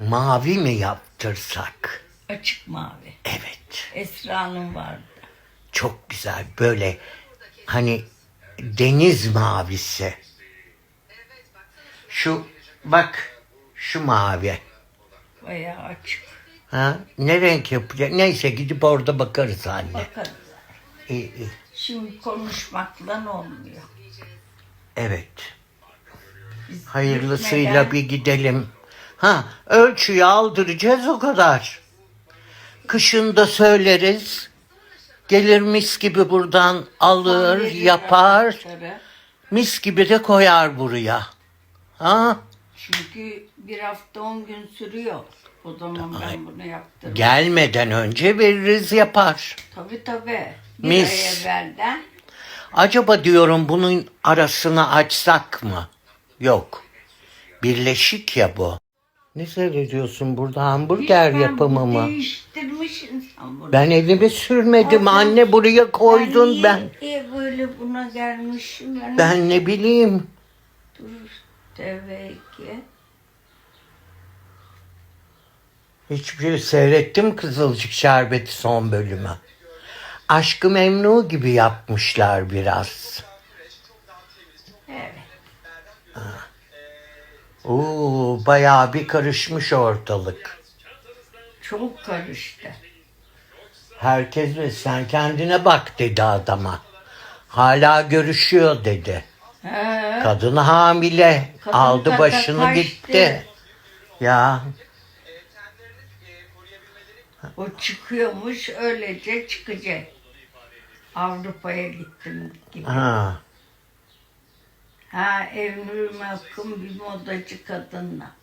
Mavi mi yaptırsak? Açık mavi. Evet. Esra'nın vardı. Çok güzel. Böyle hani deniz mavisi. Şu bak şu mavi. Bayağı açık. Ha? Ne renk yapacak? Neyse gidip orada bakarız anne. Bakarız. İyi, iyi. Şimdi konuşmakla olmuyor. Evet. Biz Hayırlısıyla gitmeden- bir gidelim. Ha, ölçüyü aldıracağız o kadar. Kışın da söyleriz. Gelir mis gibi buradan alır, yapar. Mis gibi de koyar buraya. Ha? Çünkü bir hafta on gün sürüyor. O zaman ben bunu yaptım. Gelmeden önce veririz yapar. Tabii tabii. Bir Mis. ay evvelden Acaba diyorum bunun arasını açsak mı? Yok. Birleşik ya bu. Ne seyrediyorsun burada hamburger yapımı mı? Bunu. Ben elimi sürmedim Abi, anne buraya koydun niye- ben. niye böyle buna gelmişim ben? Ben ne bileyim. Dur. TV2. Hiçbir şey seyrettim Kızılcık Şerbeti son bölümü. Aşkı Memnu gibi yapmışlar biraz. Evet. Oo, bayağı bir karışmış ortalık. Çok karıştı. Herkes de sen kendine bak dedi adama. Hala görüşüyor dedi. He. Kadın hamile. Kadın Aldı başını kaçtı. gitti. Ya O çıkıyormuş öylece çıkacak. Avrupa'ya gittim gibi. Ha, ha. Evnur Mahkum bir modacı kadınla.